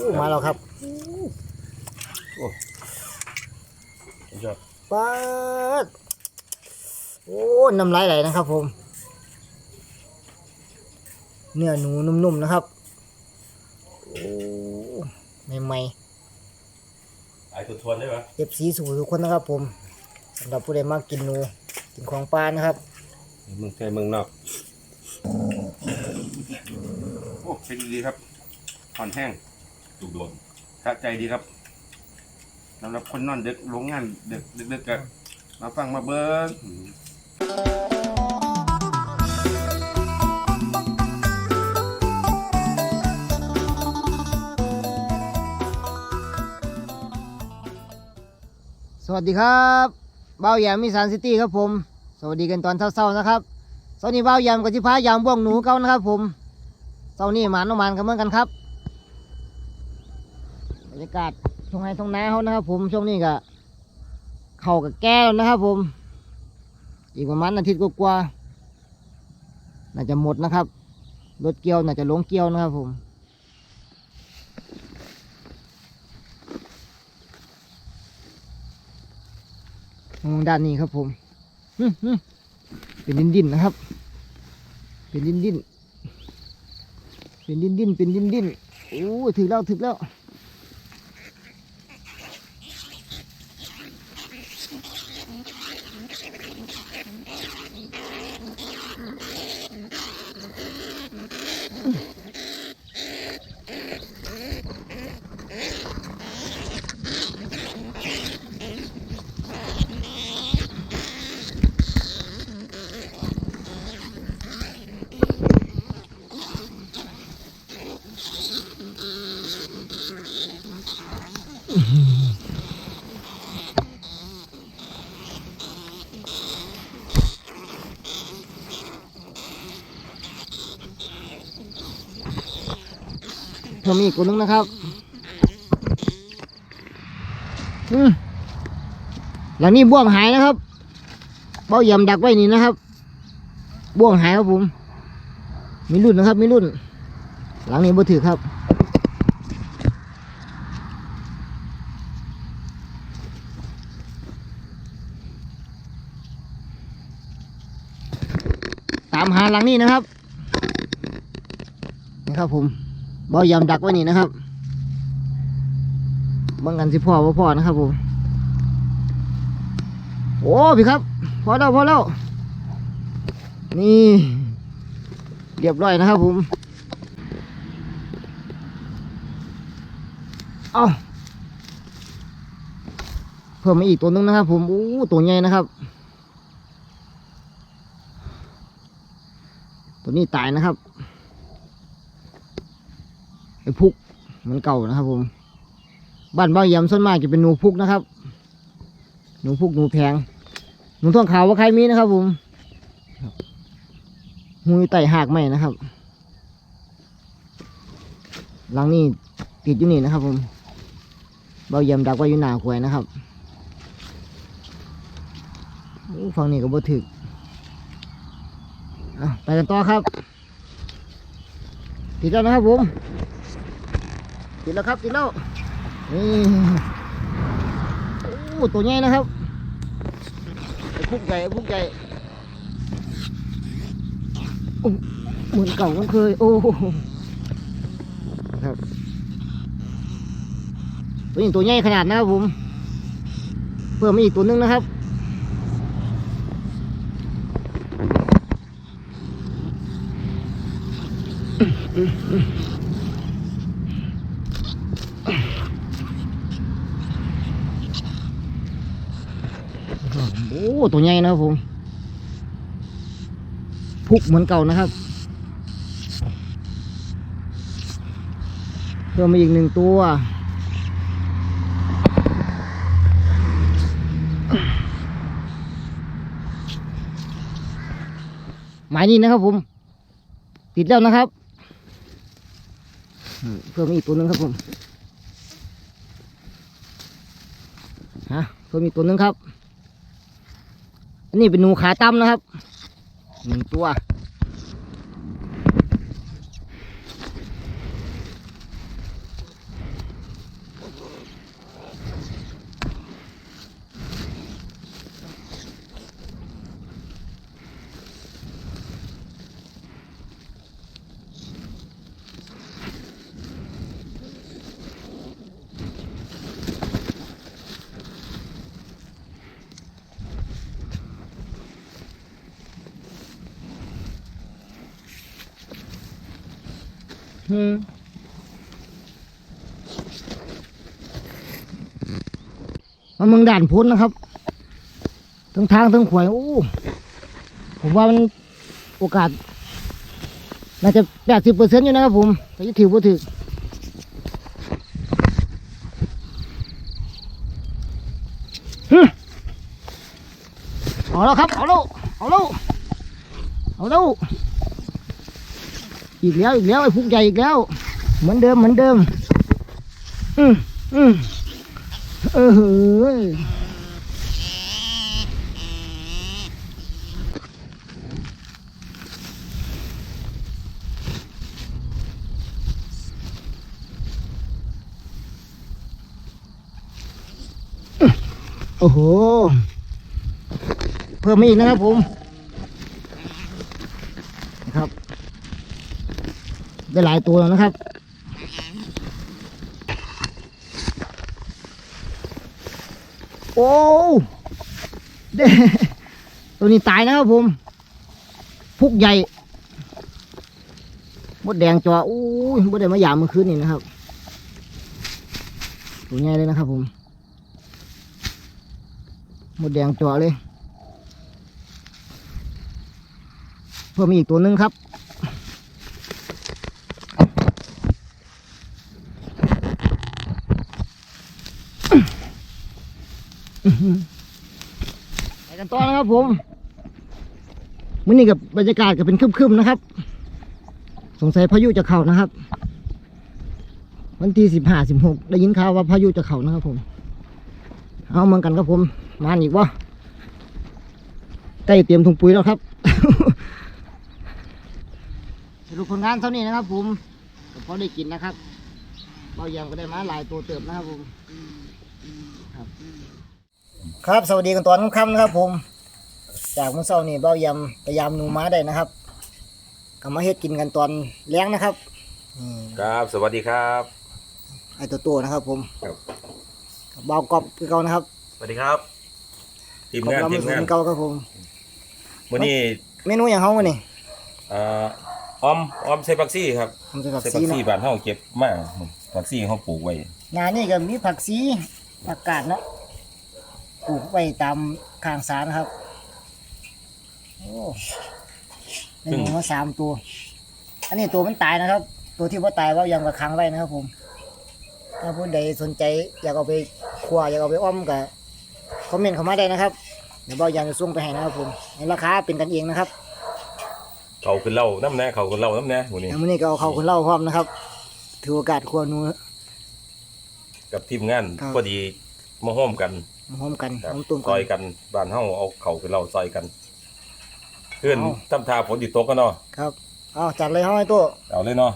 อู้มาแล้วครับยอดป๊าดโอ้น้ำลายไหลนะครับผม เนื้อหนูนุ่มๆนะครับ โอ้ใหม่ไอ้ตัวทวนได้ปะๆเอฟซีสู่ทุกคนนะครับผมสำหรับผู้ใดมากินหนู กินของปลานะครับเมืองไทยเมืองนอกโอ้เป็นดีครับผ่อนแห้ง ถูกโดนสะใจดีครับสำหรับคนนอนดึกโรงงานดึกดึกๆกันมาฟังมาเบิ้งสวัสดีครับเบ้าแยมมิสานซิตี้ครับผม สวัสดีกันตอนเช้าๆนะครับเช้านี้เบ้าแยมกับจิพายามบ่วงหนูเก่านะครับผมเช้านี้หมานน้องมันกันเหมือนกันครับากาศทงไห้ทงนาเขานะครับ ผมช่วงนี้ก็เข่ากับแก้วนะครับ ผม อีกประมาณอาทิตย์กว่าๆน่าจะหมดนะครับรถเกี่ยวน่าจะลงเกี่ยวนะครับ ผมมองด้านนี้ครับผมเป็นดินดินนะครับ เป็นดินดินเป็นดินดินเป็นดินดินโอ้ยถึงแล้วถึงแล้ว เพิ่มอีกตัวหนึงนะครับหลังนี้บ่วงหายนะครับเบ้าเหยำดักไว้นี่นะครับ บ่วงหายครับผม มีรุ่นนะครับ มีรุ่น หลังนี้บ่ถือครับ ตามหาหลังนี้นะครับนี่ครับผมบ่ยำดักไว้นี่นะครับบังกันสิพ่อว่าพ่อนะครับผมโอ้พี่ครับพอแล้วพอแล้วนี่เรียบร้อยนะครับผมเอาเพิ่มมาอีกตัวนึงนะครับผมโอ้ตัวใหญ่นะครับ ตัว นี้ตายนะครับไอ้พุกมันเก่านะครับผมบ้านบ้านยำส่วนมากจะเป็นหนูพุกนะครับ หนูพุกหนูแพงหนูทองขาวว่าใครมีนะครับ ผมหูไต่หากไม่นะครับหลังนี้ติดอยู่นี่นะครับ ผมเบาเยำดักไว้อยู่หนาขวยนะครับโอ้ฝั่งนี้ก็บ่ถึกอะ ไปกันต่อครับ ติดแล้วนะครับผมติดแล้วครับติดแล้วนี่โอ้ตัวใหญ่นะครับไอ้พุกใหญ่ไอ้พุกใหญ่โอ้เหมือนเก่ามันเคย โอ้ครับตัวนี้ตัวใหญ่ขนาดนะครับผม เพิ่มมาอีกตัวหนึงนะครับ โอ้ตัวใหญ่นะครับผมพุกเหมือนเก่านะครับ เพิ่มมาอีกหนึ่งตัวหมายนี้นะครับผม ติดแล้วนะครับ เพิ่มอีกตัวหนึงครับผมฮะเพิ่มอีกตัวหนึงครับ อันนี้เป็นหนูขาตั้มนะครับหนึ่งตัว อืมมาเมืองด่านพุ้นนะครับทั้งทางทั้งขวายโอ้ผมว่ามันโอกาส น่าจะแปดสิบเปอร์เซ็นต์อยู่นะครับผม แต่จะถือว่าถือฮึเอาแล้วครับ เอาแล้วเอาแล้วเอาแล้ว อีกแล้วอีกแล้วไอ้พุกใหญ่อีกแล้ว เหมือนเดิมเหมือนเดิม อืมอืมเออเฮ้ยโอ้โห เพิ่มมาอีกนะครับผม นะครับ ได้หลายตัวแล้วนะครับโอ้เด้ตัวนี้ตายนะครับผม พุกใหญ่มดแดงจออู้ยมดแดงมาหยามเมื่อคืนนี่นะครับตัวใหญ่เลยนะครับผมหมดแดงจ่อเลย เพิ่มอีกตัวหนึ่งครับ ไปกันต่อนะครับผมมื้อนี้กับบรรยากาศก็เป็นคึมๆนะครับ สงสัยพายุจะเข้านะครับ วันที่สิบห้าสิบหกได้ยินข่าวว่าพายุจะเข้านะครับผม เอาเหมือนกันครับผม มาอีกวะใกล้เตรียมถุงปุ๋ยแล้วครับสรุปผลงานเท่านี้นะครับ ผมพอได้กินนะครับเรายังก็ได้มาหลายตัวเติบนะครับผม ครับ สวัสดีกันตอนค่ำๆนะครับ ผม จากเมื่อเช้านี่เบ้ายำพยายามหนูม้าได้นะครับก็มาเฮ็ดกินกันตอนแล้งนะครับนี่ครับ สวัสดีครับ ไอตัวตัวนะครับ ผมครับ เบากรอบคือเก่านะครับสวัสดีครับ ทีมกรอบงานเราทีไม่มเหมืงาอนนเก่าครับผม วันนี้เมนูอย่างเฮาวันนี้เอ่อออมออมใส่ผักซี่ครับผมจะผักใส่ซีผักซี่เนาะบ้านเฮาเก็บมาผักซี่เฮาปลูกไว้งานนี่ก็มีผักซีผักกาดเนาะ ปลูกไว้ตามข้างสารนะครับ โอ้ได้หนูมาสามตัว อันนี้ตัวมันตายนะครับ ตัวที่ว่าตายว่ายังกระค้างไว้นะครับ ผม ถ้าผู้ใดสนใจ อยากเอาไปคั่วอยากเอาไปอ้อมกับคอมเมนต์เข้ามาได้นะครับเดี๋ยวเบายังจะส่งไปให้นะครับผมในราคาเป็นกันเองนะครับ เขาขึ้นเหล่าน้ำแน่เขาขึ้นเหล่าน้ำแน่วันนี้แล้วมื้อนี้ก็เอาเข้าคนเล่าพร้อมนะครับถือโอกาสคั่วหนูกับทีมงานครับพอดีมาห้อมกัน มาพร้อมกันครับพร้อมตุ่มซกัอยน กันบ้านเฮาเอาเขาขึ้นเหล่าซอยกันเพื่อนเอา ทำทาฝนติดตกกันเนาะครับเอาจัดเลยเฮาให้ตัวเอาเลยเนาะ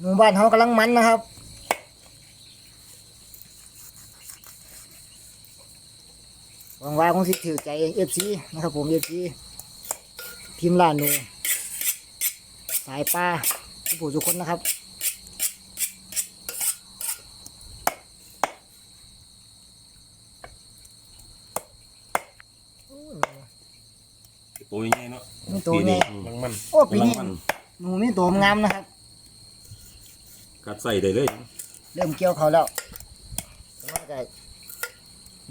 หมู่บ้านเขากำลังมันนะครับ หวังว่าคงสิถือใจเอฟซีนะครับผมเอฟซีทีมล่าหนู สายป้าทุกผู้ทุกคนนะครับ ตัวใหญ่เนาะมีตัวใหญ่มันมันโอ้ปีนี้มันหนูมีตัวงามนะครับ กัดใส่ได้เลยเริ่มเกี่ยวเขาแล้วแล้วก็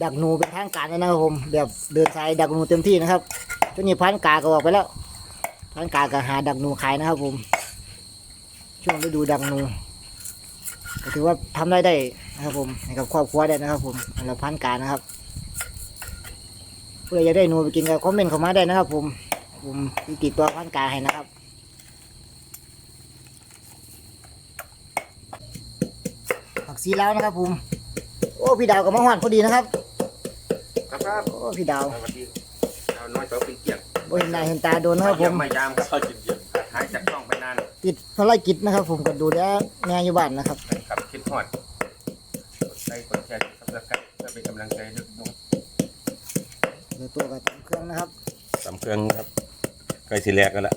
ดักหนูเป็นทางการแล้วนะครับผม แบบเดินสายดักหนูเต็มที่นะครับจนนี้พันกาก็ออกไปแล้ว พันกาก็หาดักหนูขายนะครับผม ช่วงฤดูดักหนูก็ถือว่าทำได้ได้นะครับผมให้กับครอบครัวได้นะครับ ผมสำหรับพันกานะครับเพื่อจะได้หนูไปกินก็คอมเมนต์เข้ามาได้นะครับ ผม ผมติดตัวพันกาให้นะครับผักซีแล้วนะครับ ผม โอ้พี่ดาวกับมะฮวนพอดีนะครับ ครับครับโอ้พี่ดาวสวัสดีเอาน้อยเต๋อเป็นเกียรติ บ่เห็นหน้าเห็นตาโดนนะครับผมมายามครับกินเย็นหายจากช่องไปนานติดภารกิจนะครับ ผมก็ดูแลแม่อยู่บ้านนะครับครับคิดฮอดกดไลค์กดแชร์กดซับสไครต์เพื่อเป็นกำลังใจด้วยนะครับเดี๋ยวตัวกับเครื่องนะครับตำเครื่องครับใกล้สิแลกกันละ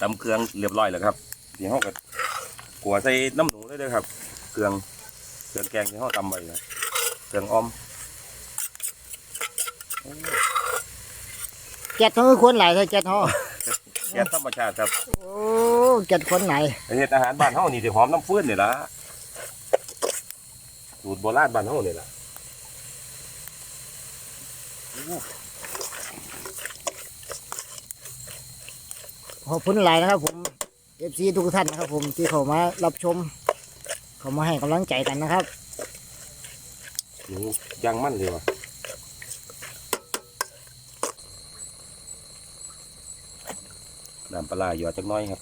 ตำเครื่องเรียบร้อยแล้วครับเดี๋ยวเราก็กัวใส่น้ำหนูเลยเด้อครับ เครื่อง เครื่องแกงที่เขาตำไว้นะเครื่องออมแก๊สเขาคือคนหลายใช่แก๊สเขาแก๊สธรรมชาติครับโอ้แก๊สคนไหนเฮ็ดอาหารบ้านเฮานี่สิหอมน้ำฟืนนี่ล่ะสูตรโบราณบ้านเฮานี่ล่ะขอบคุณหลายนะครับผมเอฟซีทุกท่านนะครับผมที่เข้ามารับชม เขามาให้กำลังใจกันนะครับหูย่างมั่นเลยว่ะน้ำปลาหยอดจักน้อยครับ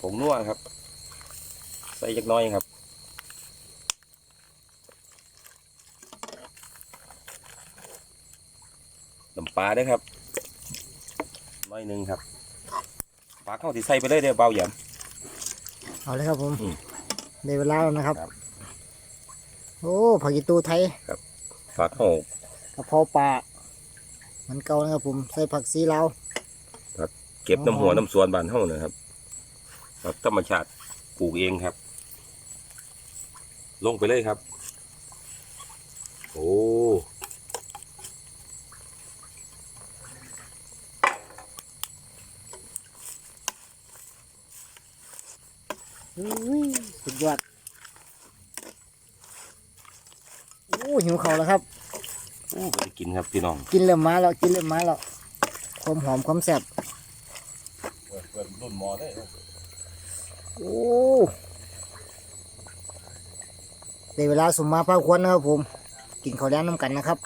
ผงนัวครับ ใส่จักน้อยครับน้ำปลาด้วยครับน้อยหนึ่งครับ ปลาเข้าที่ใส่ไปเลยเด้อเบาหยำเอาเลยครับผมอืมในเวลาแล้วนะครับครับโอ้ผักกีตูไทยปลาเข้ากระเพราปลาเหมันเก่านะครับผมใส่ผักซีลาวเก็บน้ำหัวน้ำสวนบานเฮานะครับครับธรรมชาติปลูกเองครับ ลงไปเลยครับ โอ้ อุ้ย สุดยอดโอ้หิวเขาวแล้วครับ โอ้ไปกินครับพี่น้องกินเริ่มมาแล้วกินเริ่มมาแล้วความหอมความแซ่บเปิดรุ่นมอได้โอ้ในเวลาสมมาพระควรนะครับผม กินข้าวแดงน้ำกันนะครับ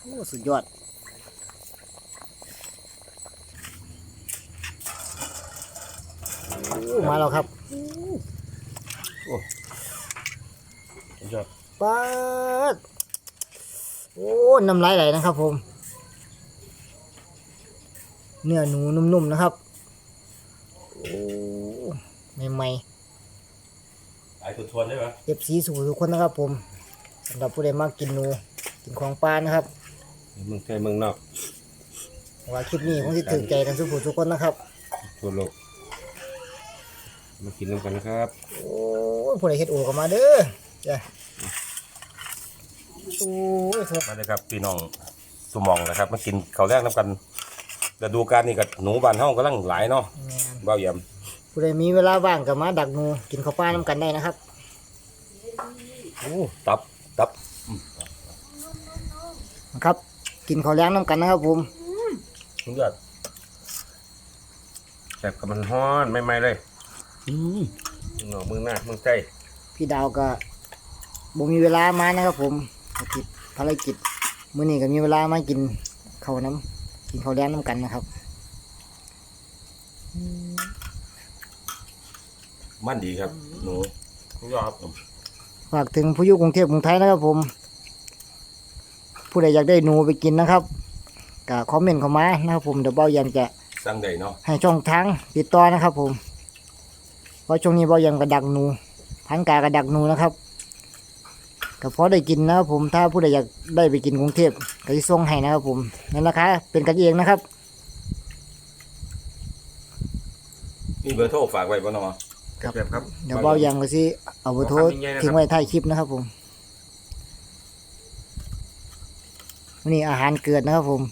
โอ้สุดยอดโอ้ มาแล้วครับยอดปัดโอ้น้ำลายไหลนะครับผม เนื้อหนูนุ่มๆนะครับ โอ้ใหม่ไอ้ทวนได้ไหมๆเอฟซีสู่ทุกคนนะครับผมสำหรับผู้ใดมากกินหนู กินของปลานะครับเมืองไทยเมืองนอกว่าคลิปนี้คงจะถึงใจกันสุขทุกคนนะครับทั่วโลก มากินน้ำกันนะครับ โอ้ยผู้ใดเฮ็ดโอก็มาเด้อจ้ะโอ้ยโทษมาเลยครับพี่น้องสมองนะครับมากินข้าวแรกน้ำกันฤดูกาลนี่กับหนูบานเฮากำลังหลายเนาะแม่นเบาหยผู้ใดมีเวลาว่างก็มาดักหนูกินข้าวปลาน้ำกันได้นะครับำโอ้ตับตับนะครับ กินข้าวแล้งน้ำกันนะครับผมสุดยอดแซ่บกับมันฮ้อนไม่ไหม่เลย อืมมึงหนอกมึงหน้ามึงใจพี่ดาวก็บ่มีเวลามานะครับผมติดภารกิจมื้อนี้ก็มีเวลามากินข้าวน้ำกินข้าวแล้งน้ำกันนะครับมันดีครับหนูมึงยอมฝากถึงผู้อยู่กรุงเทพกรุงไทยนะครับผม ผู้ใดอยากได้หนูไปกินนะครับก็คอมเมนต์เข้ามานะครับผมเดี๋ยวเบ้ายันจะสั่งได้เนาะให้ช่องทางติดต่อนะครับผม เพราะช่วงนี้เบ้ายันกระดักหนูพันกากระดักหนูนะครับก็พอได้กินนะครับผมถ้าผู้ใดอยากได้ไปกินกรุงเทพก็จะส่งให้นะครับผมนั่นราคาเป็นกันเองนะครับมีเบอร์โทรฝากไว้บ่เนาะครับแบบครับเดี๋ยวเบ้ายังก็สิเอาเบอร์โทรขอคำยิ่งใหญ่นะครับทิ้งไว้ท้ายคลิปนะครับผมวันนี่อาหารเกิดนะครับผม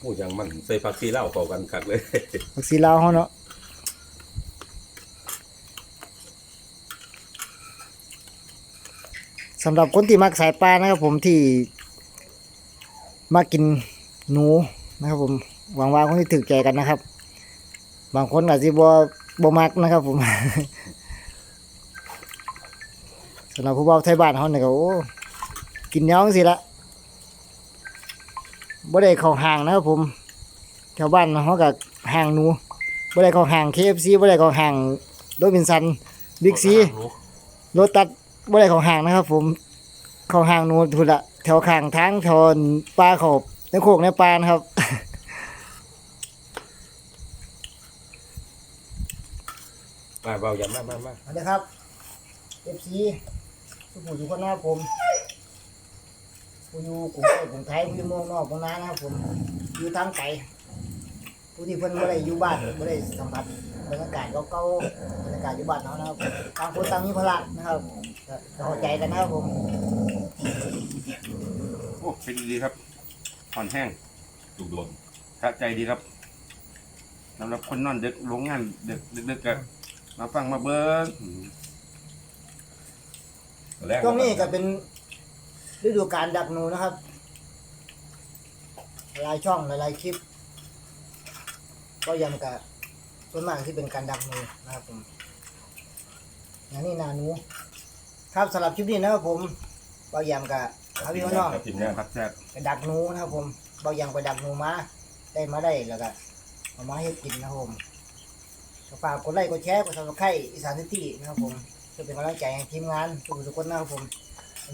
ผู้ยังมันใส่ผักซีเหล้าเข้ากันคักเลยผักซีลาวเขาเนาะ สำหรับคนที่มักสายปลานะครับ ผมที่มากินหนูนะครับ ผมหวังว่าคงที่ถึกใจกันนะครับ บางคนอาจจะบ่บ่มักนะครับ ผมสำหรับผู้เบาไทยบ้านเขาเนี่ยก็โอ้กินย้องสิละบ่ได้เข้าห่างนะครับ ผมแถวบ้านเขากับห่างหนูบ่ได้เข้าห่าง KFC บ่ได้เข้าห่างโรบินสันบิ๊กซีรถตัด บ่ได้เข้าห่างนะครับ ผมเข้าห่างหนูทุนละแถวข้างทางแถวป่าเขาในโคกในป่านะครับมาเบาหยำมามามาเอาละครับ FC ทุกผู้ทุกคนนะครับผมโอ้ผู้อยู่กรุงเทพกรุงไทยผู้อยู่เมืองนอกเมืองนานะครับผมอยู่ทางไกลผู้ที่เพิ่นบ่ได้อยู่บ้านบ่ได้สัมผัสบรรยากาศเก่าๆบรรยากาศอยู่บ้านเฮานะครับต่างคนต่างมีภาระนะครับก็ เข้าใจกันนะครับผมโอ้เป็นดีครับห่อนแห้งถูกโดนสะใจดีครับสำหรับคนนอนดึกลงงานดึกดึกๆก็มาฟังมาเบิ้งอืมช่วงนี้ก็เป็นฤดูการดักหนูนะครับ หลายช่องหลายๆคลิป ก็ยังกับส่วนมากที่เป็นการดักหนูนะครับผมอย่างนี้นาหนู ครับสำหรับคลิปนี้นะครับผมก็ยังกับพาพี่น้องครับทีมงานครับแซ่บไปดักหนูนะครับผมบางอย่างไปดักหนูมาได้มาได้แล้วก็เอามาให้กินนะครับผมก็ฝากกดไลค์กดแชร์กดซับสไครต์อีสานซิตี้นะครับผมเพื่อเป็นกำลังใจให้ทีมงานทุกทุกคนนะครับผม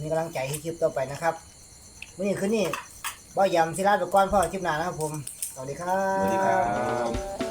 มีกำลังใจให้คลิปต่อไปนะครับวันนี้คืนนี้บ่ยำศิลาตะกอนพ่อคลิปหน้านะครับผมสวัสดีครัสวัสดีครับบ